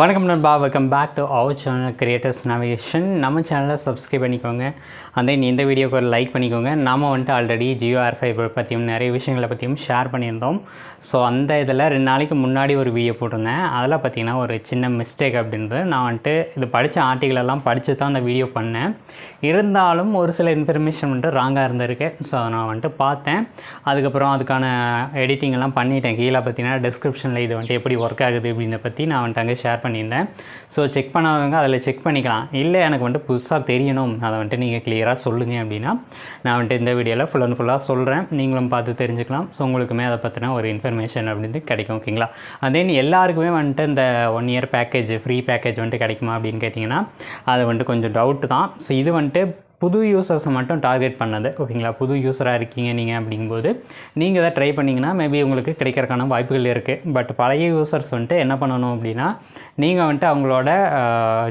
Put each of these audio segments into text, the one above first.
வணக்கம் நண்பா. Welcome back to our channel creators navigation நம்ம சேனலை சப்ஸ்கிரைப் பண்ணிக்கோங்க. அந்த then இந்த வீடியோக்கு ஒரு லைக் பண்ணிக்கோங்க. நாம் வந்துட்டு ஆல்ரெடி ஜியோ ஏர் ஃபைபர் பற்றியும் நிறைய விஷயங்களை பற்றியும் ஷேர் பண்ணியிருந்தோம். ஸோ அந்த இதில் ரெண்டு நாளைக்கு முன்னாடி ஒரு வீடியோ போட்டிருந்தேன். அதில் பார்த்தீங்கன்னா ஒரு சின்ன மிஸ்டேக் அப்படின்றது. நான் வந்துட்டு இது படித்த ஆர்டிகள் எல்லாம் படித்து தான் அந்த வீடியோ பண்ணேன். இருந்தாலும் ஒரு சில இன்ஃபர்மேஷன் வந்துட்டு ராங்காக இருந்திருக்கு. ஸோ அதை நான் வந்துட்டு பார்த்தேன். அதுக்கப்புறம் அதுக்கான எடிட்டிங் எல்லாம் பண்ணிட்டேன். கீழே பார்த்தீங்கன்னா டிஸ்கிரிப்ஷனில் இது வந்துட்டு எப்படி ஒர்க் ஆகுது அப்படின்றத பற்றி நான் வந்துட்டு அங்கே ஷேர் பண்ணியிருந்தேன். ஸோ செக் பண்ணாதவங்க அதில் செக் பண்ணிக்கலாம். இல்லை எனக்கு வந்துட்டு புதுசாக தெரியணும். அதை வந்துட்டு நீங்கள் கிளியராக சொல்லுங்கள் அப்படின்னா நான் வந்துட்டு இந்த வீடியோவில் ஃபுல் அண்ட் ஃபுல்லாக சொல்கிறேன் நீங்களும் பார்த்து தெரிஞ்சுக்கலாம். ஸோ உங்களுக்குமே அதை பற்றின ஒரு இன்ஃபர்மேஷன் அப்படின்ட்டு கிடைக்கும் ஓகேங்களா அதே எல்லாருக்குமே வந்துட்டு இந்த one year package free package வந்துட்டு கிடைக்குமா அப்படின்னு கேட்டிங்கன்னா அது வந்துட்டு கொஞ்சம் டவுட்டு தான். ஸோ இது வந்துட்டு புது யூசர்ஸை மட்டும் டார்கெட் பண்ணது ஓகேங்களா புது யூஸராக இருக்கீங்க நீங்கள் அப்படிங்கும்போது நீங்கள் இதை ட்ரை பண்ணிங்கன்னா மேபி உங்களுக்கு கிடைக்கிறதுக்கான வாய்ப்புகள் இருக்குது பட் பழைய யூசர்ஸ் வந்துட்டு என்ன பண்ணணும் அப்படின்னா நீங்கள் வந்துட்டு அவங்களோட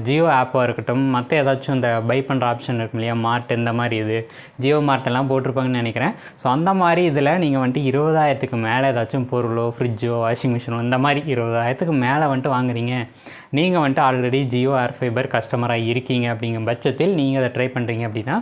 ஜியோ ஆப்பாக இருக்கட்டும் மற்ற ஏதாச்சும் இந்த பை பண்ணுற ஆப்ஷன் இருக்கும் இல்லையா? மார்ட் இந்த மாதிரி இது ஜியோ மார்ட் எல்லாம் போட்டிருப்பாங்கன்னு நினைக்கிறேன். ஸோ அந்த மாதிரி இதில் நீங்கள் வந்துட்டு இருபதாயிரத்துக்கு மேலே ஏதாச்சும் பொருளோ ஃப்ரிட்ஜோ வாஷிங் மிஷினோ இந்த மாதிரி இருபதாயிரத்துக்கு மேலே வந்துட்டு வாங்குறீங்க. நீங்கள் வந்துட்டு ஆல்ரெடி ஜியோ ஏர் ஃபைபர் கஸ்டமராக இருக்கீங்க அப்படிங்கிற பட்சத்தில் நீங்கள் அதை ட்ரை பண்ணுறீங்க அப்படின்னா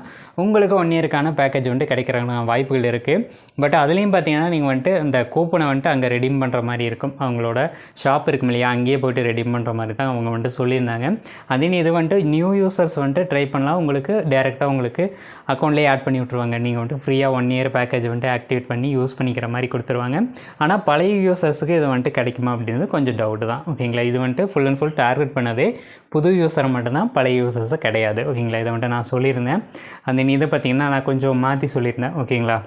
உங்களுக்கு ஒன் இயருக்கான பேக்கேஜ் வந்துட்டு கிடைக்கிறக்கான வாய்ப்புகள் இருக்குது பட் அதுலேயும் பார்த்தீங்கன்னா நீங்கள் வந்துட்டு இந்த கூப்பனை வந்துட்டு அங்கே ரெடீம் பண்ணுற மாதிரி இருக்கும். அவங்களோட ஷாப் இருக்கும் இல்லையா? அங்கேயே போய்ட்டு ரெடீம் பண்ணுற மாதிரி தான் அவங்க வந்துட்டு சொல்லியிருந்தாங்க. அதே இது வந்துட்டு நியூ யூசர்ஸ் வந்துட்டு ட்ரை பண்ணலாம். உங்களுக்கு டேரெக்டாக உங்களுக்கு அக்கௌண்ட்லேயே ஆட் பண்ணி விட்ருவாங்க நீங்கள் வந்துட்டு ஃப்ரீயாக ஒன் இயர் பேக்கேஜ் வந்துட்டு ஆக்டிவேட் பண்ணி யூஸ் பண்ணிக்கிற மாதிரி கொடுத்துருவாங்க. ஆனால் பழைய யூசர்ஸுக்கு இது வந்துட்டு கிடைக்குமா அப்படின்றது கொஞ்சம் டவுட் தான். ஓகேங்களா? இது வந்துட்டு ஃபுல் அண்ட் ஃபுல் டார்கெட் பண்ணதே புது யூஸரை மட்டும்தான் பழைய யூசர்ஸை கிடையாது. ஓகேங்களா? இதை மட்டும் நான் சொல்லியிருந்தேன். அந்த இதை பார்த்தீங்கன்னா நான் கொஞ்சம் மாற்றி சொல்லியிருந்தேன். ஓகேங்களா?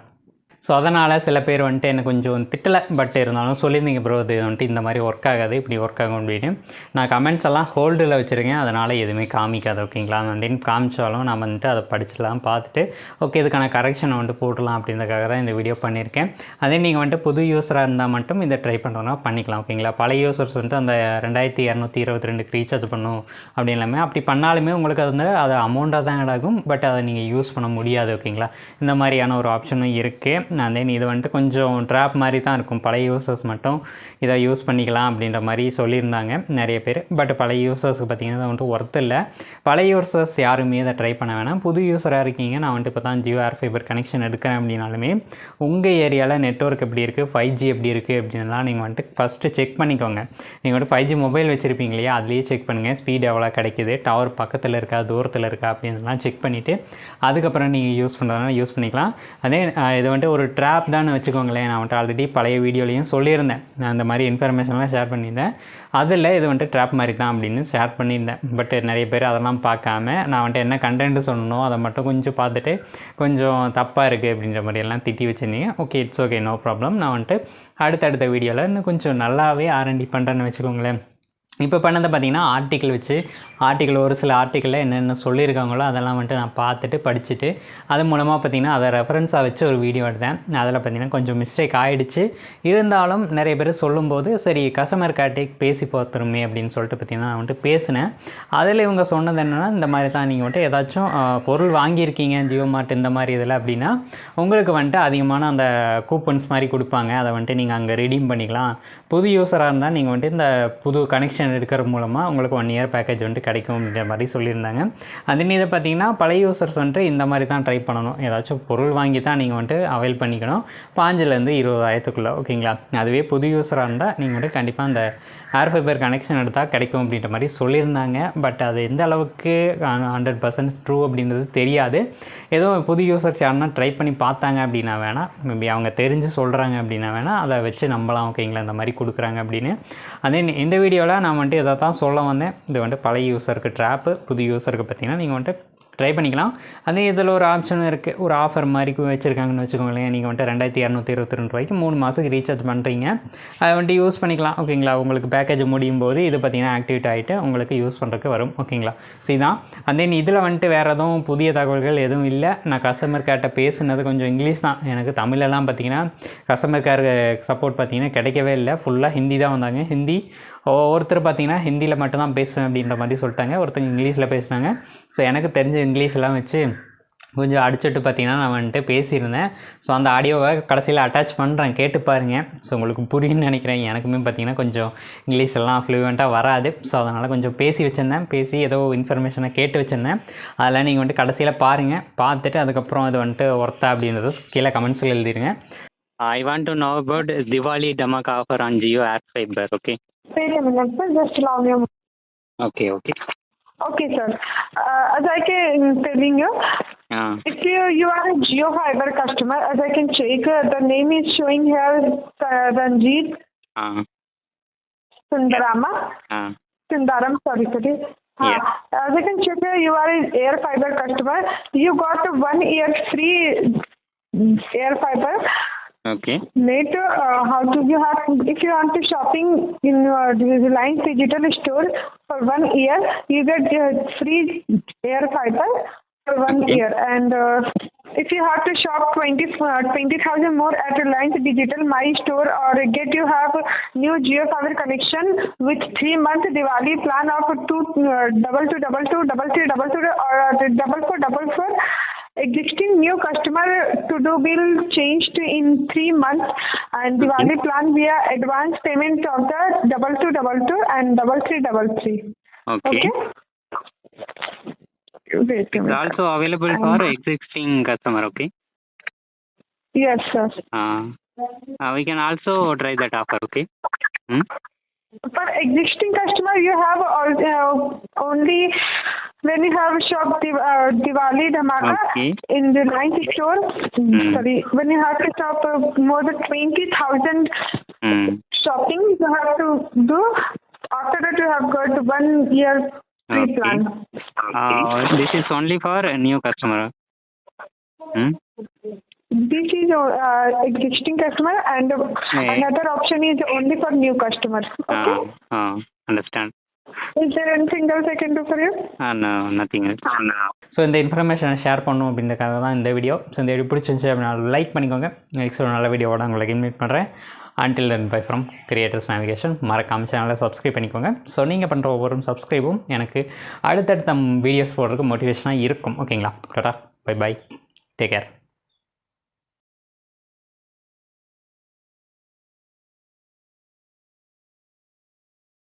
ஸோ அதனால் சில பேர் வந்துட்டு எனக்கு கொஞ்சம் திட்டலை பட் இருந்தாலும் சொல்லியிருந்தீங்க ப்ரோ இது வந்துட்டு இந்த மாதிரி ஒர்க் ஆகாது இப்படி ஒர்க் ஆகும் அப்படின்னு. நான் கமெண்ட்ஸ் எல்லாம் ஹோல்டில் வச்சுருக்கேன். அதனால் எதுவுமே காமிக்காது ஓகேங்களா அந்த காமிச்சாலும் நான் வந்துட்டு அதை படிச்சிடலாம் பார்த்துட்டு ஓகே இதுக்கான கரெக்ஷனை வந்துட்டு போடலாம் அப்படின்றதுக்காக தான் இந்த வீடியோ பண்ணியிருக்கேன். அதே நீங்கள் வந்துட்டு புது யூஸராக இருந்தால் மட்டும் இதை ட்ரை பண்ணுறோன்னா பண்ணிக்கலாம் ஓகேங்களா பழைய யூசர்ஸ் வந்துட்டு அந்த ரெண்டாயிரத்தி இரநூத்தி இருபத்தி ரெண்டுக்கு ரீசார்ஜ் பண்ணும் அப்படி இல்லாமல் அப்படி பண்ணாலுமே உங்களுக்கு அது வந்து அது அமௌண்ட்டாக தான் ஆகும் பட் அதை நீங்கள் யூஸ் பண்ண முடியாது ஓகேங்களா இந்த மாதிரியான ஒரு ஆப்ஷனும் இருக்குது நான் தென் இது வந்துட்டு கொஞ்சம் ட்ராப் மாதிரி தான் இருக்கும். பழைய யூசர்ஸ் மட்டும் இதை யூஸ் பண்ணிக்கலாம் அப்படின்ற மாதிரி சொல்லியிருந்தாங்க நிறைய பேர். பட் பழைய யூசர்ஸ்க்கு பார்த்தீங்கன்னா வந்துட்டு ஒர்த் இல்லை. பழைய யூசர்ஸ் யாருமே இதை ட்ரை பண்ண வேணாம். புது யூஸராக இருக்கீங்க. நான் வந்துட்டு இப்போ தான் ஜியோ ஏர் ஃபைபர் கனெக்ஷன் எடுக்கிறேன் அப்படின்னாலுமே உங்கள் ஏரியாவில் நெட்ஒர்க் எப்படி இருக்குது ஃபைவ் ஜி எப்படி இருக்குது அப்படின்லாம் நீங்கள் வந்துட்டு ஃபஸ்ட்டு செக் பண்ணிக்கோங்க. நீங்கள் வந்துட்டு ஃபைவ் ஜி மொபைல் வச்சுருப்பீங்க இல்லையா? அதுலேயே செக் பண்ணுங்கள் ஸ்பீட் எவ்வளோ கிடைக்குது? டவர் பக்கத்தில் இருக்கா? தூரத்தில் இருக்கா? அப்படின்லாம் செக் பண்ணிவிட்டு அதுக்கப்புறம் நீங்கள் யூஸ் பண்ணுறதுனால யூஸ் பண்ணிக்கலாம். அதே இது வந்துட்டு ஒரு ட்ராப் தான் வச்சுக்கோங்களேன். நான் வந்துட்டு ஆல்ரெடி பழைய வீடியோலையும் சொல்லியிருந்தேன். நான் அந்த மாதிரி இன்ஃபர்மேஷன்லாம் ஷேர் பண்ணியிருந்தேன். அதில் இது வந்துட்டு ட்ராப் மாதிரி தான் அப்படின்னு ஷேர் பண்ணியிருந்தேன். பட் நிறைய பேர் அதெல்லாம் பார்க்காம நான் வந்துட்டு என்ன கண்டென்ட் சொல்லணும் அதை மட்டும் கொஞ்சம் பார்த்துட்டு கொஞ்சம் தப்பாக இருக்குது அப்படின்ற மாதிரியெல்லாம் திட்டி வச்சுருந்தீங்க. Okay it's okay no problem நான் வந்துட்டு அடுத்தடுத்த வீடியோவில் இன்னும் கொஞ்சம் நல்லாவே ஆர்என்டி பண்ணுறேன்னு வச்சுக்கோங்களேன். இப்போ பண்ணதை பார்த்தீங்கன்னா ஆர்டிக்கிள் வச்சு ஆர்டிக்கிள் ஒரு சில ஆர்டிக்கிளில் என்னென்ன சொல்லியிருக்காங்களோ அதெல்லாம் வந்துட்டு நான் பார்த்துட்டு படிச்சுட்டு அது மூலமாக பார்த்தீங்கன்னா அதை ரெஃபரன்ஸாக வச்சு ஒரு வீடியோ எடுத்தேன். அதில் பார்த்தீங்கன்னா கொஞ்சம் மிஸ்டேக் ஆகிடுச்சு இருந்தாலும் நிறைய பேர் சொல்லும்போது சரி கஸ்டமர் கேட்டேக் பேசி பார்த்துருமே அப்படின்னு சொல்லிட்டு பார்த்தீங்கன்னா நான் வந்துட்டு பேசினேன். அதில் இவங்க சொன்னது என்னென்னா இந்த மாதிரி தான் நீங்கள் வந்துட்டு ஏதாச்சும் பொருள் வாங்கியிருக்கீங்க ஜியோ மார்ட் இந்த மாதிரி இதில் அப்படின்னா உங்களுக்கு வந்துட்டு அதிகமான அந்த கூப்பன்ஸ் மாதிரி கொடுப்பாங்க. அதை வந்துட்டு நீங்கள் அங்கே ரெடீம் பண்ணிக்கலாம். புது யூஸராக இருந்தால் நீங்கள் வந்துட்டு இந்த புது கனெக்ஷன் எடுக்கிறது மூலமாக உங்களுக்கு ஒன் இயர் பேக்கேஜ் வந்துட்டு கிடைக்கும் அப்படின்ற மாதிரி சொல்லியிருந்தாங்க. அந்த இதை பார்த்தீங்கன்னா பழைய யூசர்ஸ் வந்துட்டு இந்த மாதிரி தான் ட்ரை பண்ணணும். ஏதாச்சும் பொருள் வாங்கி தான் நீங்கள் வந்துட்டு அவைல் பண்ணிக்கணும். பாஞ்சிலேருந்து இருபதாயிரத்துக்குள்ளே ஓகேங்களா அதுவே புது யூஸராக இருந்தால் நீங்கள் வந்துட்டு கண்டிப்பாக அந்த ஏர் ஃபைபர் கனெக்ஷன் எடுத்தால் கிடைக்கும் அப்படின்ற மாதிரி சொல்லியிருந்தாங்க. பட் அது எந்த அளவுக்கு ஹண்ட்ரட் பர்சன்ட் ட்ரூ அப்படின்றது தெரியாது. ஏதோ புது யூசர்ஸ் யாருன்னா ட்ரை பண்ணி பார்த்தாங்க அப்படின்னா வேணால் மேபி அவங்க தெரிஞ்சு சொல்கிறாங்க அப்படின்னா வேணால் அதை வச்சு நம்பலாம் ஓகேங்களா இந்த மாதிரி கொடுக்குறாங்க அப்படின்னு. அதே இந்த வீடியோவில் நான் நான் வந்துட்டு இதை தான் சொல்ல வந்தேன். இது வந்துட்டு பழைய யூஸருக்கு ட்ராப்பு புது யூஸருக்கு பார்த்தீங்கன்னா நீங்கள் வந்துட்டு ட்ரை பண்ணிக்கலாம். அதே இதில் ஒரு ஆப்ஷன் இருக்குது ஒரு ஆஃபர் மாதிரி வச்சுருக்காங்கன்னு வச்சுக்கோங்களேன். நீங்கள் வந்துட்டு ரெண்டாயிரத்தி இரநூத்தி இருபத்தி ரெண்டு ரூபாய்க்கு மூணு மாதத்துக்கு ரீசார்ஜ் பண்ணுறீங்க அதை வந்துட்டு யூஸ் பண்ணிக்கலாம். ஓகேங்களா உங்களுக்கு பேக்கேஜ் முடியும் போது இது பார்த்தீங்கன்னா ஆக்டிவேட் ஆகிட்டு உங்களுக்கு யூஸ் பண்ணுறதுக்கு வரும். ஓகேங்களா ஸோ இதான். அண்ட் தென் இதில் வந்துட்டு வேறு எதுவும் புதிய தகவல்கள் எதுவும் இல்லை. நான் கஸ்டமர் கேர்ட்ட பேசுனது கொஞ்சம் இங்கிலீஷ் தான். எனக்கு தமிழெல்லாம் பார்த்தீங்கன்னா கஸ்டமர் கேர் சப்போர்ட் பார்த்தீங்கன்னா கிடைக்கவே இல்லை. ஃபுல்லாக ஹிந்தி தான் வந்தாங்க. ஹிந்தி ஒருத்தர் பார்த்தீங்கன்னா ஹிந்தியில் மட்டும்தான் பேசுவேன் அப்படின்ற மாதிரி சொல்லிட்டாங்க. ஒருத்தங்க இங்கிலீஷில் பேசுனாங்க. ஸோ எனக்கு தெரிஞ்ச இங்கிலீஷ்லாம் வச்சு கொஞ்சம் அடிச்சுட்டு பார்த்தீங்கன்னா நான் வந்துட்டு பேசியிருந்தேன். ஸோ அந்த ஆடியோவை கடைசியில் அட்டாச் பண்ணுறேன் கேட்டு பாருங்கள் ஸோ உங்களுக்கு புரியுன்னு நினைக்கிறேன். எனக்குமே பார்த்தீங்கன்னா கொஞ்சம் இங்கிலீஷ் எல்லாம் ஃப்ளூவெண்ட்டாக வராது. ஸோ அதனால் கொஞ்சம் பேசி வச்சுருந்தேன். பேசி ஏதோ இன்ஃபர்மேஷனை கேட்டு வச்சுருந்தேன். அதில் நீங்கள் வந்துட்டு கடைசியில் பாருங்கள் பார்த்துட்டு அதுக்கப்புறம் அது வந்துட்டு ஒர்த்தா அப்படின்றது கீழே கமெண்ட்ஸில் எழுதிடுங்க I want to know about Diwali Dhamak offer on Geo Air Fiber, okay? Wait a minute, sir. Just allow me a moment. Okay, okay. Okay, sir. Uh, as I can telling you, uh. if you, you are a Geo Fiber customer, as I can check, uh, the name is showing here uh, Ranjit uh. Sundarama. Uh. Sundaram, sorry, sorry. Yeah. Uh, as I can check, uh, you are an air fiber customer. You got one year free air fiber okay Later, uh, how do you have, if you want to shopping in your Reliance digital store for one year, you get uh, free air fiber for one Okay. year. And uh, if you have to shop 20 uh, 20,000 more at Reliance Digital My Store or get you have new Geo Fiber connection with three month Diwali plan of two uh, double two double two double three double two or uh, double four double four existing new customer to do bill changed in three months and Diwali plan via advance payment of the double two double two and double three double three. Okay. Wait It's also available for existing customer, okay? Yes, sir. Uh, uh, we can also try that offer, okay? Hmm? For existing customer, you have all, uh, only when you have Diwali Dhamaka Okay. in the ninth store. Hmm. Sorry, when you have to shop uh, more than twenty thousand Hmm. shopping, you have to do. After that, you have got one year free Okay. plan. Uh, this is only for a new customer. Hmm? This is uh, existing customer, and Yeah. another option is only for new customer. Okay. Uh, uh, understand. There anything else I can do for you? Uh, no, nothing else. So இந்த இன்ஃபர்மேஷனை share பண்ணும் அப்படின்றக்காக தான் இந்த video so இந்த video பிடிச்சிருந்துச்சு அப்படின்னா like பண்ணிக்கோங்க. Next ஒரு நல்ல வீடியோவோட உங்களுக்கு இன்வைட் பண்ணுறேன் until then bye from creators navigation மறக்காம சேனலை சப்ஸ்கிரைப் பண்ணிக்கோங்க. ஸோ நீங்கள் பண்ணுற ஒவ்வொரு சப்ஸ்கிரைபும் எனக்கு அடுத்தடுத்த வீடியோஸ் போடுறதுக்கு மோட்டிவேஷனாக இருக்கும். ஓகேங்களா டாடா பை பை டேக் கேர்